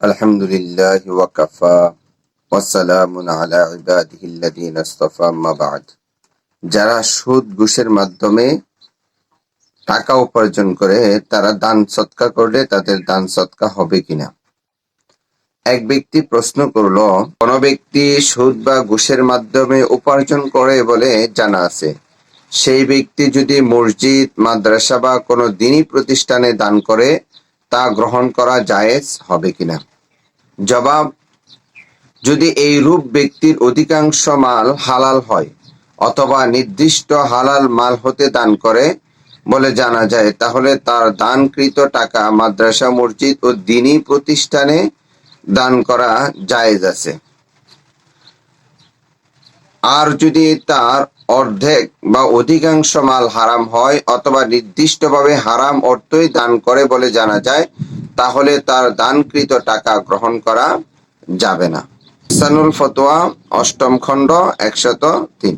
الحمد لله وكفى والسلام على عباده الذين اصطفى ما بعد যারা সুদ ঘুষের মাধ্যমে টাকা উপার্জন করে তারা দান সৎকা করলে তাদের দান সৎকা হবে কিনা এক ব্যক্তি প্রশ্ন করলো কোন ব্যক্তি সুদ বা ঘুষের মাধ্যমে উপার্জন করে বলে জানা আছে সেই ব্যক্তি যদি মসজিদ মাদ্রাসা বা কোনো দিনী প্রতিষ্ঠানে দান করে তা গ্রহণ করা জায়েজ হবে কিনা? জবাব, যদি এই রূপ ব্যক্তির অধিকাংশ মাল হালাল হয় অথবা নির্দিষ্ট হালাল মাল হতে দান করে বলে জানা যায়, তাহলে তার দানকৃত টাকা মাদ্রাসা, মসজিদ ও দিনী প্রতিষ্ঠানে দান করা জায়েজ আছে। আর যদি তার অর্ধেক বা অধিকাংশ মাল হারাম হয় অথবা নির্দিষ্টভাবে হারাম অর্থই দান করে বলে জানা যায়, তাহলে তার দানকৃত টাকা গ্রহণ করা যাবে না। সানুল ফতোয়া, অষ্টম খণ্ড, একশত তিন।